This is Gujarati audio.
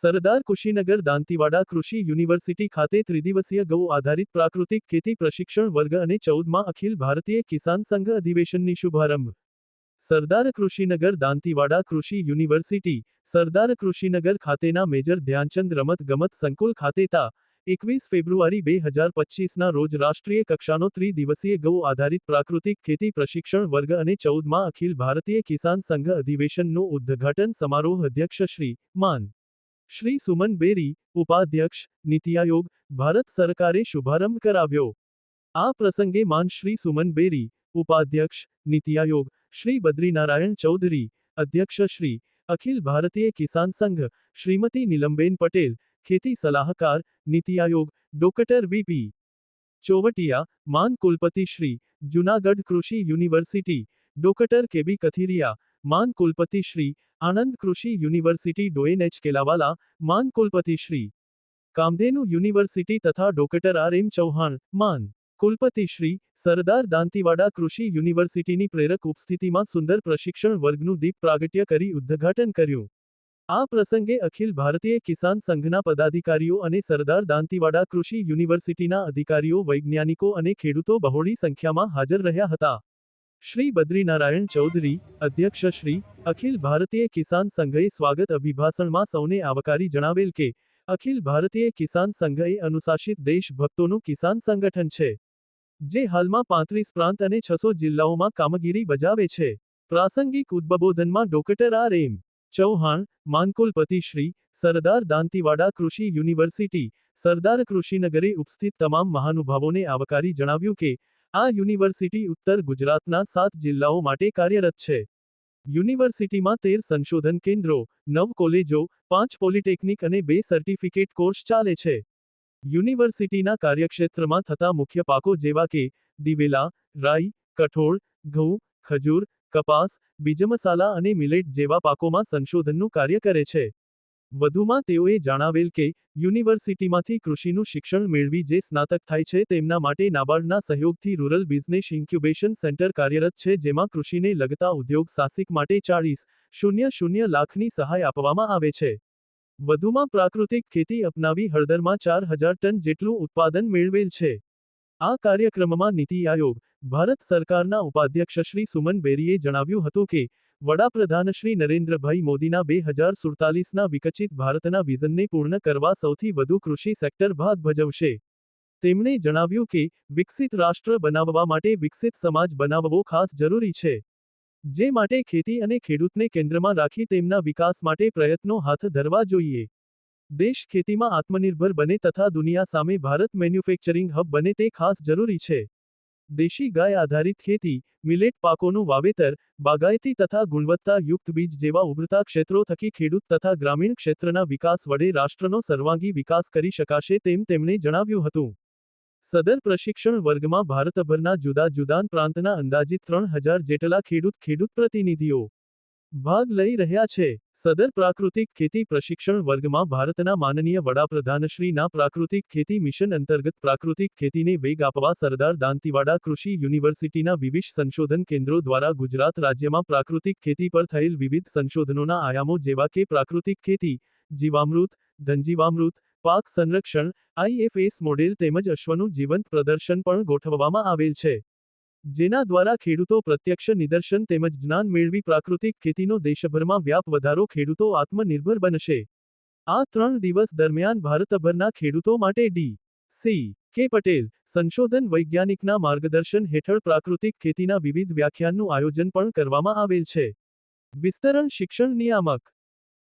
સરદાર કુશીનગર દાંતીવાડા કૃષિ યુનિવર્સિટી ખાતે ત્રિદિવસીય ગૌ આધારિત પ્રાકૃતિક ખેતી પ્રશિક્ષણ વર્ગ અને ચૌદમાં અખિલ ભારતીય કિસાન સંઘ અધિવેશનની શુભારંભ. સરદાર કૃષિનગર દાંતીવાડા કૃષિ યુનિવર્સિટી, સરદાર કૃષિનગર ખાતેના મેજર ધ્યાનચંદ રમત ગમત સંકુલ ખાતે તા, એકવીસ ફેબ્રુઆરી બે હજાર પચીસના રોજ રાષ્ટ્રીય કક્ષાનો ત્રિદિવસીય ગૌ આધારિત પ્રાકૃતિક ખેતી પ્રશિક્ષણ વર્ગ અને ચૌદમાં અખિલ ભારતીય કિસાન સંઘ અધિવેશનનું ઉદ્ઘાટન સમારોહ અધ્યક્ષ શ્રી, માન. શ્રી સુમન બેરી, ઉપાધ્યક્ષ, નીતિ આયોગ, ભારત સરકારે શુભારંભ કરાવ્યો. આ પ્રસંગે માન શ્રી સુમન બેરી, ઉપાધ્યક્ષ, નીતિ આયોગ, શ્રી બદ્રીનારાયણ ચૌધરી, અધ્યક્ષ શ્રી અખિલ ભારતીય કિસાન સંઘ, શ્રીમતી નીલમબેન પટેલ, ખેતી સલાહકાર, નીતિ આયોગ, ડોક્ટર વીપી ચોવટિયા માન કુલપતિ શ્રી જુનાગઢ કૃષિ યુનિવર્સિટી, ડોક્ટર કેબી કથિરિયા માન કુલપતિ શ્રી આનંદ કૃષિ યુનિવર્સિટી ડોએનએચ કેલાવાલા, માન કુલપતિ શ્રી કામધેનુ યુનિવર્સિટી તથા ડોક્ટર આર એમ ચૌહાણ, માન કુલપતિ શ્રી સરદાર દાંતીવાડા કૃષિ યુનિવર્સિટીની પ્રેરક ઉપસ્થિતિમાં સુંદર પ્રશિક્ષણ વર્ગનું દીપ પ્રાગટ્ય કરી ઉદ્ઘાટન કર્યું. આ પ્રસંગે અખિલ ભારતીય કિસાન સંઘના પદાધિકારીઓ અને સરદાર દાંતીવાડા કૃષિ યુનિવર્સિટીના અધિકારીઓ, વૈજ્ઞાનિકો અને ખેડૂતો બહોળી સંખ્યામાં હાજર રહ્યા હતા. શ્રી બદ્રીનારાયણ ચૌધરી, અધ્યક્ષ શ્રી અખિલ ભારતીય કિસાન સંઘએ સ્વાગત અભિભાષણમાં સૌને આવકારી જણાવેલ કે, અખિલ ભારતીય કિસાન સંઘ એ અનુશાસિત દેશભક્તોનું કિસાન સંગઠન છે, જે હાલમાં પાંત્રીસ પ્રાંત અને છસો જિલ્લાઓમાં કામગીરી બજાવે છે. પ્રાસંગિક ઉદ્બોધનમાં ડોક્ટર આર એમ ચૌહાણ, માનકુલપતિ શ્રી સરદાર દાંતીવાડા કૃષિ યુનિવર્સિટી, સરદાર કૃષિનગરે ઉપસ્થિત તમામ મહાનુભાવોને આવકારી જણાવ્યું કે આ યુનિવર્સિટી ઉત્તર ગુજરાતના સાત જિલ્લાઓ માટે કાર્યરત છે. યુનિવર્સિટીમાં તેર સંશોધન કેન્દ્રો, નવ કોલેજો, પાંચ પોલિટેકનિક અને બે સર્ટિફિકેટ કોર્સ ચાલે છે. યુનિવર્સિટીના કાર્યક્ષેત્રમાં થતા મુખ્ય પાકો જેવા કે દિવેલા, રાઈ, કઠોળ, ઘઉં, ખજૂર, કપાસ, બીજમસાલા અને મિલેટ જેવા પાકોમાં સંશોધનનું કાર્ય કરે છે. વધુમાં તેઓએ જણાવેલ કે, યુનિવર્સિટીમાંથી કૃષિનું શિક્ષણ મેળવી જે સ્નાતક થાય છે તેમના માટે નાબાર્ડના સહયોગથી રૂરલ બિઝનેસ ઇન્ક્યુબેશન સેન્ટર કાર્યરત છે જેમાં કૃષિને લગતા ઉદ્યોગ સાહસિક માટે ચાળીસ શૂન્ય શૂન્ય લાખની સહાય આપવામાં આવે છે. વધુમાં પ્રાકૃતિક ખેતી અપનાવી હળદરમાં ચાર હજાર ટન જેટલું ઉત્પાદન મેળવેલ છે. આ કાર્યક્રમમાં નીતિ આયોગ, ભારત સરકારના ઉપાધ્યક્ષ શ્રી સુમન બેરીએ જણાવ્યું હતું કે વડાપ્રધાન શ્રી નરેન્દ્રભાઈ મોદીના બે હજાર સુડતાલીસના વિકસિત ભારતના વિઝનને પૂર્ણ કરવા સૌથી વધુ કૃષિ સેક્ટર ભાગ ભજવશે. તેમણે જણાવ્યું કે, વિકસિત રાષ્ટ્ર બનાવવા માટે વિકસિત સમાજ બનાવવો ખાસ જરૂરી છે. જે માટે ખેતી અને ખેડૂતને કેન્દ્રમાં રાખી તેમના વિકાસ માટે પ્રયત્નો હાથ ધરવા જોઈએ. દેશ ખેતીમાં આત્મનિર્ભર બને તથા દુનિયા સામે ભારત મેન્યુફેક્ચરિંગ હબ બને તે ખાસ જરૂરી છે. દેશી ગાય આધારિત ખેતી, મિલેટ પાકોનું વાવેતર, બાગાયતી તથા ગુણવત્તાયુક્ત બીજ જેવા ઉભરતા ક્ષેત્રો થકી ખેડૂત તથા ગ્રામીણ ક્ષેત્રના વિકાસ વડે રાષ્ટ્રનો સર્વાંગી વિકાસ કરી શકાશે તેમ તેમણે જણાવ્યું હતું. સદર પ્રશિક્ષણ વર્ગમાં ભારતભરના જુદા જુદા પ્રાંતના અંદાજિત ત્રણ હજાર જેટલા ખેડૂત ખેડૂત પ્રતિનિધિઓ ભાગ લઈ રહ્યા છે. સદર પ્રાકૃતિક ખેતી પ્રશિક્ષણ વર્ગમાં ભારતના માનનીય વડાપ્રધાનશ્રીના પ્રાકૃતિક ખેતી મિશન અંતર્ગત પ્રાકૃતિક ખેતીને વેગ આપવા સરદાર દાંતીવાડા કૃષિ યુનિવર્સિટીના વિવિધ સંશોધન કેન્દ્રો દ્વારા ગુજરાત રાજ્યમાં પ્રાકૃતિક ખેતી પર થયેલ વિવિધ સંશોધનોના આયામો જેવા કે પ્રાકૃતિક ખેતી, જીવામૃત, ધનજીવામૃત, પાક સંરક્ષણ આઈએફએસ મોડેલ તેમજ અશ્વનું જીવંત પ્રદર્શન પણ ગોઠવવામાં આવેલ છે. જેના દ્વારા ખેડૂતો પ્રત્યક્ષ નિદર્શન તેમજ જ્ઞાન મેળવી પ્રાકૃતિક ખેતીનો દેશભરમાં વ્યાપ વધારો ખેડૂતો આત્મનિર્ભર બનશે. આ ત્રણ દિવસ દરમિયાન ભારતભરના ખેડૂતો માટે ડી. સી. કે. પટેલ, સંશોધન વૈજ્ઞાનિકના માર્ગદર્શન હેઠળ પ્રાકૃતિક ખેતીના વિવિધ વ્યાખ્યાનનું આયોજન પણ કરવામાં આવેલ છે. વિસ્તરણ શિક્ષણ નિયામક